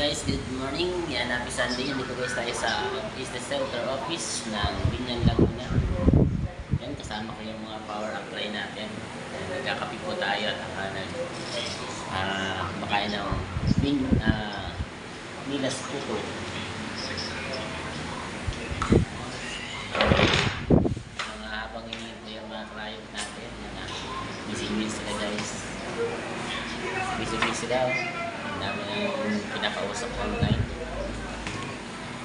guys, good morning. Yan, happy Sunday. Nandito guys tayo sa business center office ng Binyan Laguna. Yan, kasama ko yung mga power apply natin. Nagkakapi po tayo at uh, nag, ah, kumakain ng bin, ah, Milas Puto. Mga habang hinihintay yung mga client natin. Yan, ah, busy-busy sila guys. Busy-busy daw. Ang dami yung pinakausap online.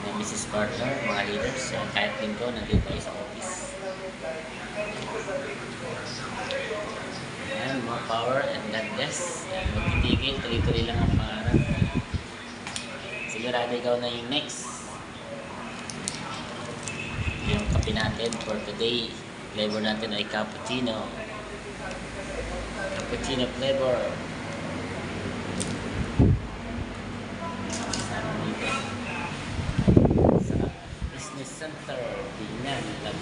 May Mrs. Partner, mga leaders. Yan, kahit din ko, nandito tayo sa office. Yan, more power and God bless. Yan, huwag titigil, tuloy-tuloy lang ang pangarap. Sigurado ikaw na yung next. Yung kape natin for today, flavor natin ay cappuccino. Cappuccino flavor. Sana dito. Sa Business Center,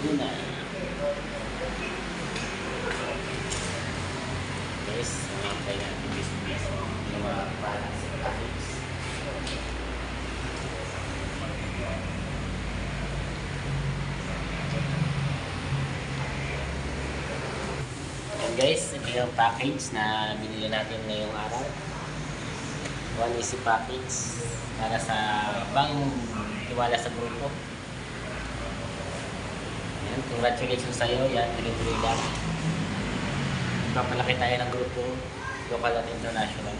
Laguna. Guys, mga natin business yung mga products and package. Guys, ito yung package na binili natin ngayong araw. One easy package para sa bang tiwala sa grupo. Congratulations sa iyo. Yan, tuloy-tuloy lang. Papalaki tayo ng grupo, local at international.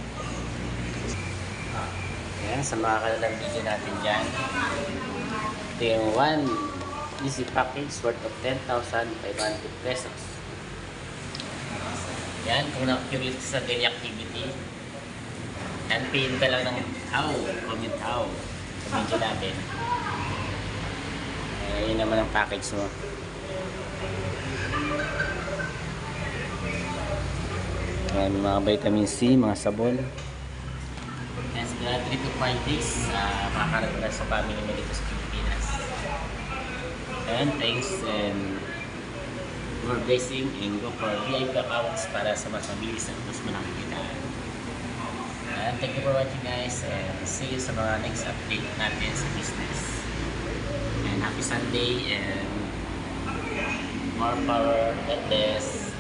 Yan, sa mga kalalang video natin dyan. Ito yung one easy package worth of 10,500 pesos. Yan, kung na-curious ka sa daily activity, yan, pin ka lang ng how, comment how sa video natin. Yun naman ang package mo. Yan, mga vitamin C, mga sabon. Yan, siguro 3 to 5 days, uh, makakaragdag sa family mo dito sa Pilipinas. And thanks and more blessing and go for VIP accounts para sa mas mabilis at mas malaking kitaan. And thank you for watching guys and see you sa mga next update natin sa business. And happy Sunday and more power, God bless.